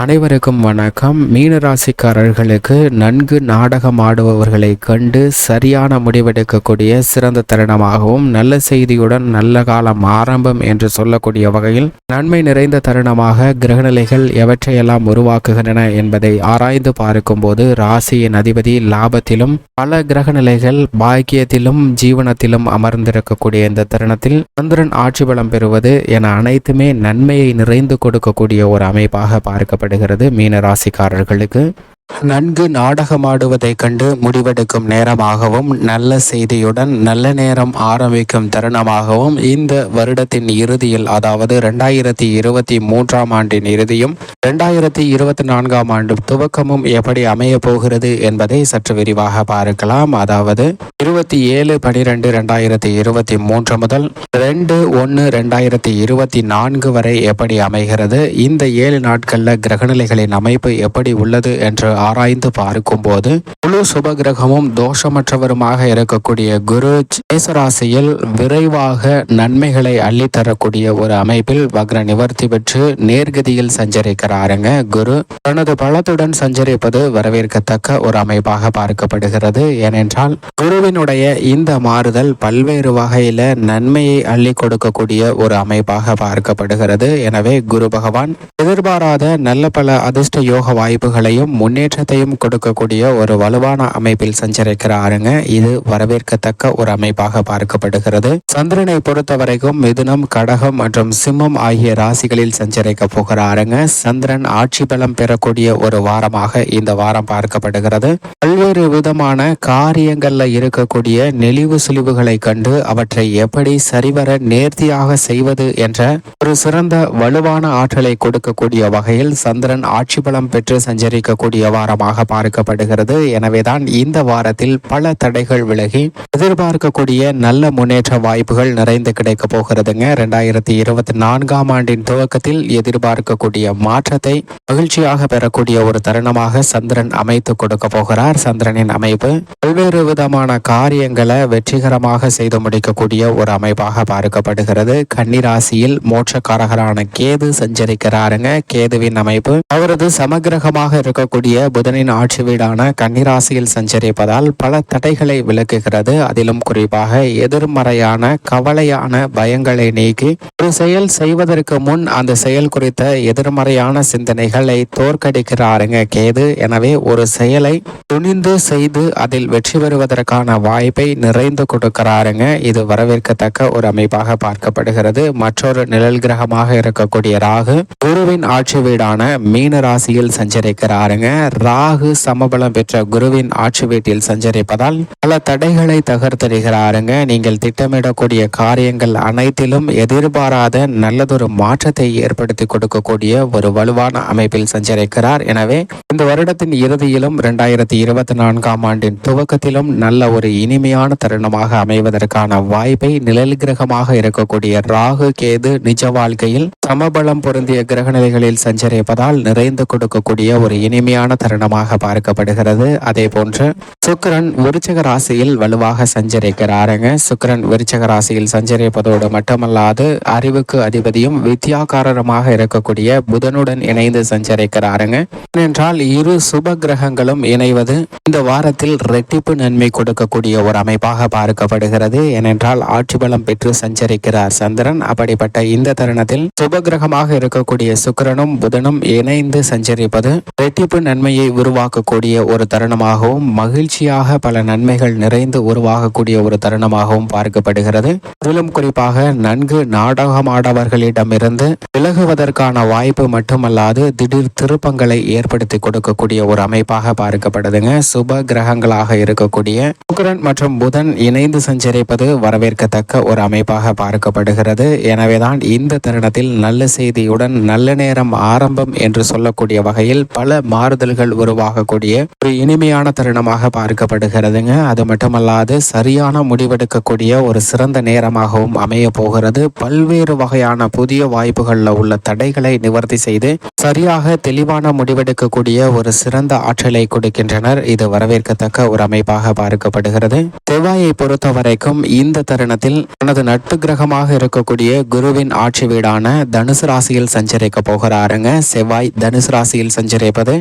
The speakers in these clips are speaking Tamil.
அனைவருக்கும் வணக்கம். மீனராசிக்காரர்களுக்கு நன்கு நாடகம் ஆடுபவர்களை கண்டு சரியான முடிவெடுக்கக்கூடிய சிறந்த தருணமாகவும் நல்ல செய்தியுடன் நல்ல காலம் ஆரம்பம் என்று சொல்லக்கூடிய வகையில் நன்மை நிறைந்த தருணமாக கிரகநிலைகள் எவற்றையெல்லாம் உருவாக்குகின்றன என்பதை ஆராய்ந்து பார்க்கும்போது ராசியின் அதிபதி லாபத்திலும் பல கிரகநிலைகள் பாக்கியத்திலும் ஜீவனத்திலும் அமர்ந்திருக்கக்கூடிய இந்த தருணத்தில் சந்திரன் ஆட்சி பலம் பெறுவது என அனைத்துமே நன்மையை நிறைந்து கொடுக்கக்கூடிய ஒரு அமைப்பாக பார்க்கப்படுகிறது மீன ராசிக்காரர்களுக்கு நன்கு நாடகமாடுவதைக் கண்டு முடிவெடுக்கும் நேரமாகவும் நல்ல செய்தியுடன் நல்ல நேரம் ஆரம்பிக்கும் தருணமாகவும் இந்த வருடத்தின் இறுதியில் அதாவது ரெண்டாயிரத்தி இருபத்தி மூன்றாம் ஆண்டின் இறுதியும் ரெண்டாயிரத்தி இருபத்தி நான்காம் ஆண்டு துவக்கமும் எப்படி அமைய போகிறது என்பதை சற்று விரிவாக பார்க்கலாம். அதாவது இருபத்தி ஏழு பனிரெண்டு ரெண்டாயிரத்தி இருபத்தி மூன்று முதல் ரெண்டு ஒன்று ரெண்டாயிரத்தி இருபத்தி நான்கு வரை எப்படி அமைகிறது இந்த ஏழு நாட்களில் கிரகநிலைகளின் அமைப்பு எப்படி உள்ளது என்று ஆராய்ந்து பார்க்கும்போது முழு சுபகிரகமும் தோஷமற்றவருமாக இருக்கக்கூடிய குரு மேசராசியில் விரைவாக நன்மைகளை அள்ளித்தரக்கூடிய ஒரு அமைப்பில் வக்ர நிவர்த்தி பெற்று நேர்கதியில் சஞ்சரிக்கிறாருங்க குரு. தனது பலத்துடன் சஞ்சரிப்பது வரவேற்கத்தக்க ஒரு அமைப்பாக பார்க்கப்படுகிறது. ஏனென்றால் குருவினுடைய இந்த மாறுதல் பல்வேறு வகையில நன்மையை அள்ளி கொடுக்கக்கூடிய ஒரு அமைப்பாக பார்க்கப்படுகிறது. எனவே குரு பகவான் எதிர்பாராத நல்ல பல அதிர்ஷ்ட யோக வாய்ப்புகளையும் முன்னேற்றத்தையும் கொடுக்கக்கூடிய ஒரு வலுவான அமைப்பில் சஞ்சரிக்கிறாருங்க இது வரவேற்கத்தக்க ஒரு அமைப்பாக பார்க்கப்படுகிறது. சந்திரனை பொறுத்த வரைக்கும் மிதுனம் கடகம் மற்றும் சிம்மம் ஆகிய ராசிகளில் சஞ்சரிக்க போகிறாருங்க சந்திரன் ஆட்சி பலம் பெறக்கூடிய ஒரு வாரமாக இந்த வாரம் பார்க்கப்படுகிறது. பல்வேறு விதமான காரியங்கள்ல இருக்கக்கூடிய நெளிவு சுழிவுகளை கண்டு அவற்றை எப்படி சரிவர நேர்த்தியாக செய்வது என்ற ஒரு சிறந்த வலுவான ஆற்றலை கொடுக்கக்கூடிய வகையில் சந்திரன் ஆட்சி பலம் பெற்று சஞ்சரிக்கக்கூடிய வாரமாக பார்க்கப்படுகிறது. எனவேதான் இந்த வாரத்தில் பல தடைகள் விலகி எதிர்பார்க்கக்கூடிய நல்ல முன்னேற்ற வாய்ப்புகள் நிறைந்து கிடைக்க போகிறதுங்க. ரெண்டாயிரத்தி இருபத்தி நான்காம் ஆண்டின் துவக்கத்தில் எதிர்பார்க்கக்கூடிய மாற்றத்தை மகிழ்ச்சியாக பெறக்கூடிய ஒரு தருணமாக சந்திரன் அமைத்து கொடுக்க போகிறார். சந்திரனின் அமைப்பு பல்வேறு விதமான காரியங்களை வெற்றிகரமாக செய்து முடிக்கக்கூடிய ஒரு அமைப்பாக பார்க்கப்படுகிறது. கன்னிராசியில் மோட்சக்காரகரான கேது சஞ்சரிக்கிறாருங்க. கேதுவின் அமைப்பு அவரது சமகிரகமாக இருக்கக்கூடிய புதனின் ஆட்சி வீடான கன்னிராசியில் சஞ்சரிப்பதால் பல தடைகளை விளக்குகிறது அதிலும் குறிப்பாக எதிர்மறையான கவலையான பயங்களை நீக்கி ஒரு செயல் செய்வதற்கு முன் அந்த செயல் குறித்த எதிர்மறையான சிந்தனைகளை தோற்கடிக்கிறாருங்க கேது. எனவே ஒரு செயலை துணிந்து செய்து அதில் வெற்றி பெறுவதற்கான வாய்ப்பை நிறைந்து கொடுக்கிறாருங்க. இது வரவேற்கத்தக்க ஒரு அமைப்பாக பார்க்கப்படுகிறது. மற்றொரு நிழல் கிரகமாக இருக்கக்கூடிய ராகு குருவின் ஆட்சி வீடான மீன ராசியில் சஞ்சரிக்கிறாருங்க. ராகு சமபலம் பெற்ற குருவின் ஆட்சி வீட்டில் சஞ்சரிப்பதால் பல தடைகளை தகர்த்தெறிகிறாருங்க நீங்கள் திட்டமிடக்கூடிய காரியங்கள் அனைத்திலும் எதிர்பாராத நல்லதொரு மாற்றத்தை ஏற்படுத்தி கொடுக்கக்கூடிய ஒரு வலுவான அமைப்பில் சஞ்சரிக்கிறார். எனவே இந்த வருடத்தின் இறுதியிலும் இரண்டாயிரத்தி இருபத்தி நான்காம் ஆண்டின் துவக்கத்திலும் நல்ல ஒரு இனிமையான தருணமாக அமைவதற்கான வாய்ப்பை நிழல் கிரகமாக இருக்கக்கூடிய ராகு கேது நிஜ வாழ்க்கையில் சமபலம் பொருந்திய கிரகநிலைகளில் சஞ்சரிப்பதால் நிறைந்து கொடுக்கக்கூடிய ஒரு இனிமையான தருணமாக பார்க்கப்படுகிறது. அதே போன்று சுக்கிரன் விருச்சக ராசியில் வலுவாக சஞ்சரிக்கிறாருங்க. சுக்கிரன் விருச்சக ராசியில் சஞ்சரிப்பதோடு மட்டுமல்லாது அறிவுக்கு அதிபதியும் வித்யாகாரமாக இருக்கக்கூடிய புதனுடன் இணைந்து சஞ்சரிக்கிறாருங்க. ஏனென்றால் இரு சுப கிரகங்களும் இணைவது இந்த வாரத்தில் ரெட்டிப்பு நன்மை கொடுக்கக்கூடிய ஒரு அமைப்பாக பார்க்கப்படுகிறது. ஏனென்றால் ஆட்சி பலம் பெற்று சஞ்சரிக்கிறார் சந்திரன். அப்படிப்பட்ட இந்த தருணத்தில் சுப கிரகமாக இருக்கக்கூடிய சுக்கிரனும் புதனும் இணைந்து சஞ்சரிப்பது ரெட்டிப்பு நன்மையை உருவாக்கக்கூடிய ஒரு தருணமாகவும் மகிழ்ச்சியாக பல நன்மைகள் நிறைந்து உருவாகக்கூடிய ஒரு தருணமாகவும் பார்க்கப்படுகிறது. அதிலும் குறிப்பாக நன்கு நாடகமாடவர்களிடமிருந்து விலகுவதற்கான வாய்ப்பு மட்டுமல்லாது திடீர் திருப்பங்களை ஏற்படுத்தி கொடுக்கக்கூடிய ஒரு அமைப்பாக பார்க்கப்படுதுங்க. சுப கிரகங்களாக இருக்கக்கூடிய சுக்கரன் மற்றும் புதன் இணைந்து சஞ்சரிப்பது வரவேற்கத்தக்க ஒரு அமைப்பாக பார்க்கப்படுகிறது. எனவேதான் இந்த தருணத்தில் நல்ல செய்தியுடன் நல்ல நேரம் ஆரம்பம் என்று சொல்லக்கூடிய வகையில் பல மாறுதல்கள் உறவுகள் உருவாகக்கூடிய ஒரு இனிமையான தருணமாக பார்க்கப்படுகிறதுங்க. அது மட்டுமல்லாது சரியான முடிவெடுக்கக்கூடிய ஒரு சிறந்த நேரமாகவும் அமைய போகிறது. பல்வேறு வகையான புதிய வாய்ப்புகளில் உள்ள தடைகளை நிவர்த்தி செய்து சரியாக தெளிவான முடிவெடுக்கக்கூடிய ஒரு சிறந்த ஆற்றலை கொடுக்கின்றனர். இது வரவேற்கத்தக்க ஒரு அமைப்பாக பார்க்கப்படுகிறது. செவ்வாயை பொறுத்த வரைக்கும் இந்த தருணத்தில் தனது நட்பு கிரகமாக இருக்கக்கூடிய குருவின் ஆட்சி வீடான தனுசு ராசியில் சஞ்சரிக்க போகிறாருங்க. செவ்வாய் தனுசு ராசியில் சஞ்சரிப்பது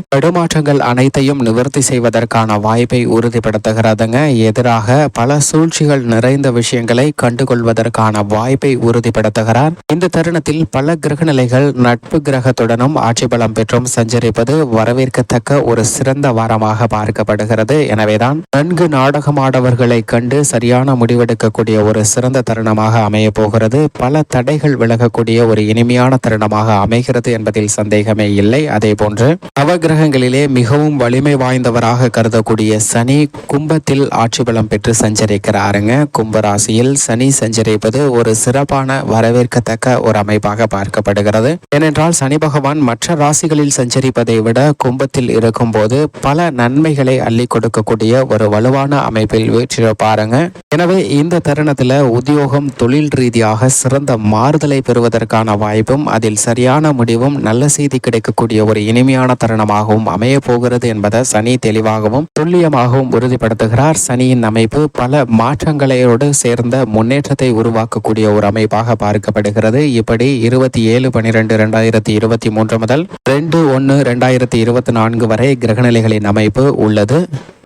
தடுமாற்றங்கள் அனைத்தையும் நிவர்த்தி செய்வதற்கான வாய்ப்பை உறுதிப்படுத்துகிறதுங்க. எதிராக பல சூழ்ச்சிகள் நிறைந்த விஷயங்களை கண்டுகொள்வதற்கான வாய்ப்பை உறுதிப்படுத்துகிறார். இந்த தருணத்தில் பல கிரகநிலைகள் நட்பு கிரகத்துடனும் ஆட்சி பலம் பெற்றும் சஞ்சரிப்பது வரவேற்கத்தக்க ஒரு சிறந்த வாரமாக பார்க்கப்படுகிறது. எனவேதான் நன்கு நாடகமாடவர்களை கண்டு சரியான முடிவெடுக்கக்கூடிய ஒரு சிறந்த தருணமாக அமைய போகிறது. பல தடைகள் விலகக்கூடிய ஒரு இனிமையான தருணமாக அமைகிறது என்பதில் சந்தேகமே இல்லை. அதே போன்று நவகிரகங்களிலே மிகவும் வலிமை வாய்ந்தவராக கருதக்கூடிய சனி கும்பத்தில் ஆட்சி பலம் பெற்று சஞ்சரிக்கிறாருங்க. கும்ப ராசியில் சனி சஞ்சரிப்பது ஒரு சிறப்பான வரவேற்கத்தக்க ஒரு அமைப்பாக பார்க்கப்படுகிறது. ஏனென்றால் சனி பகவான் மற்ற ராசிகளில் சஞ்சரிப்பதை விட கும்பத்தில் இருக்கும்போது பல நன்மைகளை அள்ளி கொடுக்கக்கூடிய ஒரு வலுவான அமைப்பில் வீற்றிருப்பாருங்க. எனவே இந்த தருணத்துல உத்தியோகம் தொழில் ரீதியாக சிறந்த மாறுதலை பெறுவதற்கான வாய்ப்பும் அதில் சரியான முடிவும் நல்ல செய்தி கிடைக்கக்கூடிய ஒரு இனிமையான தருணமாகவும் அமைய போகிறது என்பதை சனி தெளிவாகவும் துல்லியமாகவும் உறுதிப்படுத்துகிறார். சனியின் அமைப்பு பல மாற்றங்களையோடு சேர்ந்த முன்னேற்றத்தை உருவாக்கக்கூடிய ஒரு அமைப்பாக பார்க்கப்படுகிறது. இப்படி இருபத்தி ஏழு பனிரெண்டு இரண்டாயிரத்தி இருபத்தி மூன்று முதல் ரெண்டு ஒன்று ரெண்டாயிரத்தி இருபத்தி நான்கு வரை கிரகநிலைகளின் அமைப்பு உள்ளது.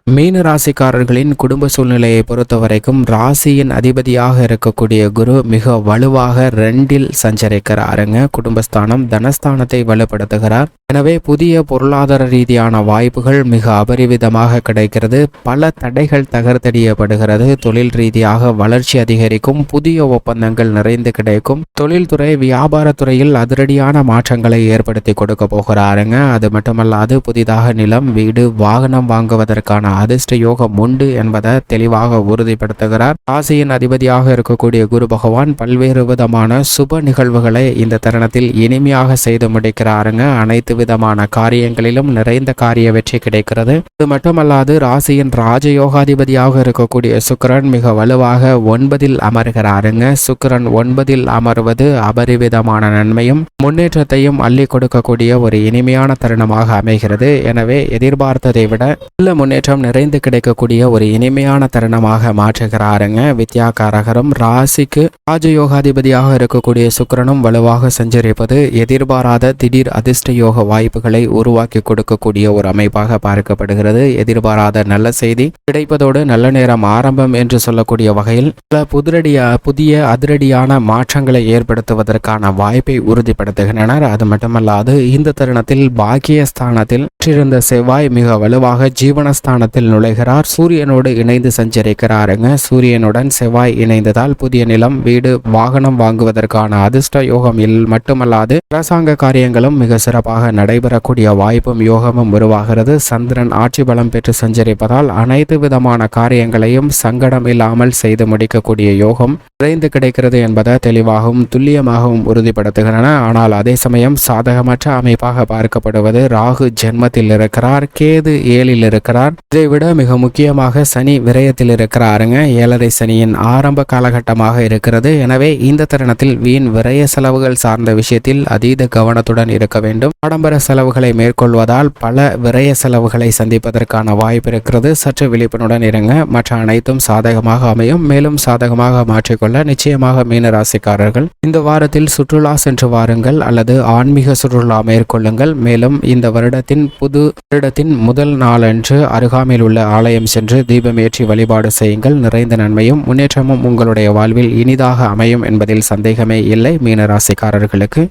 மீன ராசிக்காரர்களின் குடும்ப சூழ்நிலையை பொறுத்த வரைக்கும் ராசியின் அதிபதியாக இருக்கக்கூடிய குரு மிக வலுவாக ரெண்டில் சஞ்சரிக்கிறாருங்க. குடும்பஸ்தானம் தனஸ்தானத்தை வலுப்படுத்துகிறார். எனவே புதிய பொருளாதார ரீதியான வாய்ப்புகள் மிக அபரிவிதமாக கிடைக்கிறது. பல தடைகள் தகர்த்தடியப்படுகிறது தொழில் ரீதியாக வளர்ச்சி அதிகரிக்கும். புதிய ஒப்பந்தங்கள் நிறைந்து கிடைக்கும். தொழில்துறை வியாபாரத்துறையில் அதிரடியான மாற்றங்களை ஏற்படுத்தி கொடுக்க போகிறாருங்க. அது மட்டுமல்லாது புதிதாக நிலம் வீடு வாகனம் வாங்குவதற்கான அதிர்ஷ்ட யோகம் உண்டு என்பதை தெளிவாக உறுதிப்படுத்துகிறார். ராசியின் அதிபதியாக இருக்கக்கூடிய குரு பகவான் பல்வேறு விதமான சுப நிகழ்வுகளை இந்த தருணத்தில் இனிமையாக செய்து முடிக்கிறாருங்க. அனைத்து விதமான காரியங்களிலும் நிறைந்த காரிய வெற்றி கிடைக்கிறது. இது மட்டுமல்லாது ராசியின் ராஜயோகாதிபதியாக இருக்கக்கூடிய சுக்கிரன் மிக வலுவாக ஒன்பதில் அமர்கிறாருங்க. சுக்கிரன் ஒன்பதில் அமர்வது அபரிவிதமான நன்மையும் முன்னேற்றத்தையும் அள்ளி கொடுக்கக்கூடிய ஒரு இனிமையான தருணமாக அமைகிறது. எனவே எதிர்பார்த்ததை விட நல்ல முன்னேற்றம் நிறைந்து கிடைக்கக்கூடிய ஒரு இனிமையான தருணமாக மாற்றுகிறாருங்க. வித்யாகாரகரும் ராசிக்கு ராஜயோகாதிபதியாக இருக்கக்கூடிய சுக்கிரனும் வலுவாக சஞ்சரிப்பது எதிர்பாராத திடீர் அதிர்ஷ்ட யோக வாய்ப்புகளை உருவாக்கி கொடுக்கக்கூடிய ஒரு அமைப்பாக பார்க்கப்படுகிறது. எதிர்பாராத நல்ல செய்தி கிடைப்பதோடு நல்ல நேரம் ஆரம்பம் என்று சொல்லக்கூடிய வகையில் புதிரடிய புதிய அதிரடியான மாற்றங்களை ஏற்படுத்துவதற்கான வாய்ப்பை உறுதிப்படுத்துகின்றனர். அது மட்டுமல்லாது இந்த தருணத்தில் பாக்கியஸ்தானத்தில் செவ்வாய் மிக வலுவாக ஜீவனஸ்தானத்தில் நுழைகிறார். சூரியனோடு இணைந்து சஞ்சரிக்கிறாருங்க. சூரியனுடன் செவ்வாய் இணைந்ததால் புதிய நிலம் வீடு வாகனம் வாங்குவதற்கான அதிர்ஷ்ட யோகம் இல் மட்டுமல்லாது அரசாங்க காரியங்களும் மிக சிறப்பாக நடைபெறக்கூடிய வாய்ப்பும் யோகமும் உருவாகிறது. சந்திரன் ஆட்சி பலம் பெற்று சஞ்சரிப்பதால் அனைத்து விதமான காரியங்களையும் சங்கடம் இல்லாமல் செய்து முடிக்கக்கூடிய யோகம் விரைந்து கிடைக்கிறது என்பதை தெளிவாகவும் துல்லியமாகவும் உறுதிப்படுத்துகின்றன. ஆனால் அதே சமயம் சாதகமற்ற அமைப்பாக பார்க்கப்படுவது ராகு ஜென்மத்தில் இருக்கிறார் கேது ஏழில் இருக்கிறார். இதை விட மிக முக்கியமாக சனி விரயத்தில் இருக்கிறாருங்க. ஏழரை சனியின் ஆரம்ப காலகட்டமாக இருக்கிறது. எனவே இந்த தருணத்தில் வீண் விரய செலவுகள் சார்ந்த விஷயத்தில் அதீத கவனத்துடன் இருக்க வேண்டும். ஆடம்பர செலவுகளை மேற்கொள்வதால் பல விரய செலவுகளை சந்திப்பதற்கான வாய்ப்பு இருக்கிறது. சற்று விழிப்புணர்வுடன் இருங்க. மற்ற அனைத்தும் சாதகமாக அமையும். மேலும் சாதகமாக மாற்றிக்கொள்ள நிச்சயமாக மீனராசிக்காரர்கள் இந்த வாரத்தில் சுற்றுலா சென்று வாருங்கள் அல்லது ஆன்மீக சுற்றுலா மேற்கொள்ளுங்கள். மேலும் இந்த வருடத்தின் புது வருடத்தின் முதல் நாளன்று அருகாமையில் உள்ள ஆலயம் சென்று தீபம் ஏற்றி வழிபாடு செய்யுங்கள். நிறைந்த நன்மையும் முன்னேற்றமும் உங்களுடைய வாழ்வில் இனிதாக அமையும் என்பதில் சந்தேகமே இல்லை. மீனராசிக்காரர்களுக்கு